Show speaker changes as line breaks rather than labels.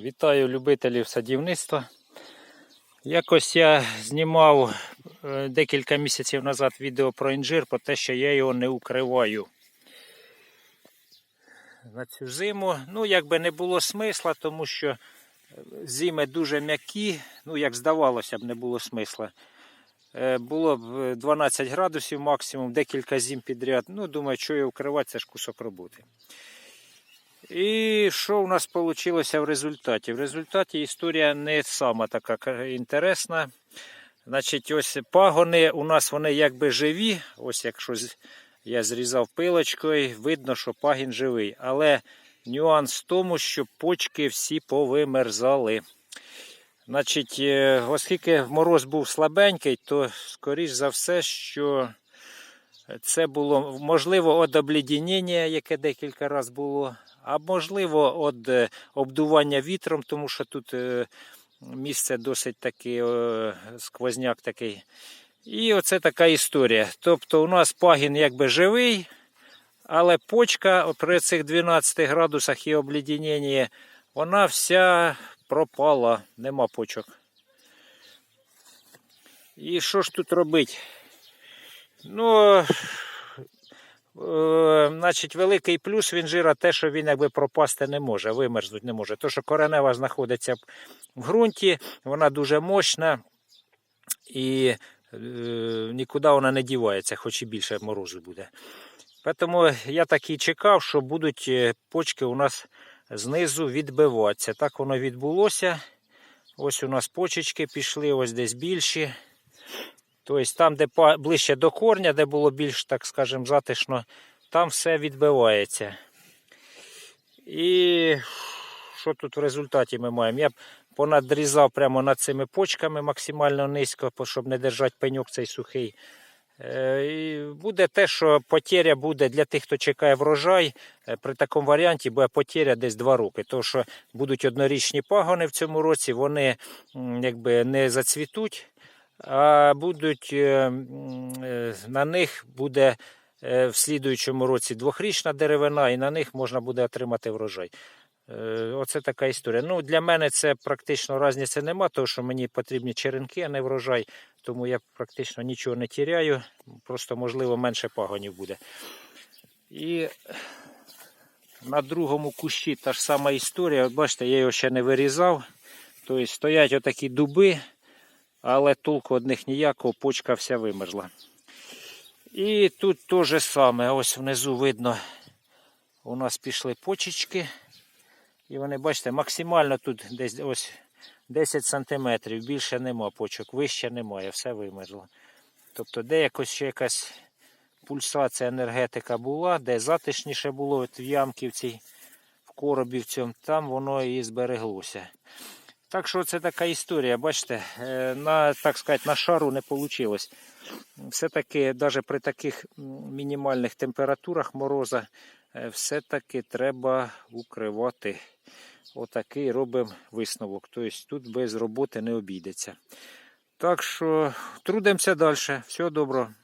Вітаю любителів садівництва. Якось я знімав е, декілька місяців назад відео про інжир, про те, що я його не укриваю. На цю зиму, ну, якби не було смисла, тому що е, зими дуже м'які, ну, як здавалося б, не було смисла. Е, Було б е, 12 градусів максимум, декілька зим підряд. Ну, думаю, що його укривати, це ж кусок роботи. І що у нас вийшло в результаті? В результаті історія не сама така інтересна. Значить, ось пагони у нас вони якби живі. Ось якщо я зрізав пилочкою, видно, що пагін живий. Але нюанс в тому, що почки всі повимерзали. Значить, е, оскільки мороз був слабенький, то скоріш за все, що це було можливо від обледеніння, яке декілька разів було, а можливо від е, обдування вітром, тому що тут е, місце досить таки е, сквозняк такий. І оце така історія. Тобто у нас пагін якби живий, але почка при цих 12 градусах і обледенінні, вона вся пропала, нема почок. І що ж тут робити? Ну, значить, великий плюс він жира те, що він якби пропасти не може, вимерзнути не може. То, що коренева знаходиться в ґрунті, вона дуже мощна і е, нікуди вона не дівається, хоч і більше морозу буде. Тому я так і чекав, що будуть е, почки у нас знизу відбиватися. Так воно відбулося. Ось у нас почечки пішли, ось десь більші. Тобто там, де ближче до корня, де було більш, так скажемо, затишно, там все відбивається. І що тут в результаті ми маємо? Я понадрізав прямо над цими почками максимально низько, щоб не держати пеньок цей сухий. Е, І буде те, що потеря буде для тих, хто чекає врожай. е, При такому варіанті буде потеря десь 2 роки. Тому що будуть однорічні пагони в цьому році, вони якби не зацвітуть а будуть е, е, на них буде е, в слідуючому році двохрічна деревина, і на них можна буде отримати врожай. Оце така історія. Ну, для мене це практично різниці нема, тому що мені потрібні черенки, а не врожай, тому я практично нічого не тіряю, просто, можливо, менше пагонів буде. І на другому кущі та ж сама історія. Бачите, я його ще не вирізав. Тобто стоять отакі дуби, але толку від них ніякого, почка вся вимерзла. І тут те же саме, ось внизу видно, у нас пішли почечки. І вони, бачите, максимально тут десь ось 10 см, більше нема почок, вище немає, все вимерло. Тобто, де якось ще якась пульсація енергетика була, де затишніше було в цій, в коробі в цьому, там воно і збереглося. Так що це така історія, бачите, е, на, так сказати, на шару не вийшло. Все-таки, навіть при таких мінімальних температурах мороза, е, все-таки треба укривати. Отакий робимо висновок. Тобто тут без роботи не обійдеться. Так що трудимося далі. Всього доброго.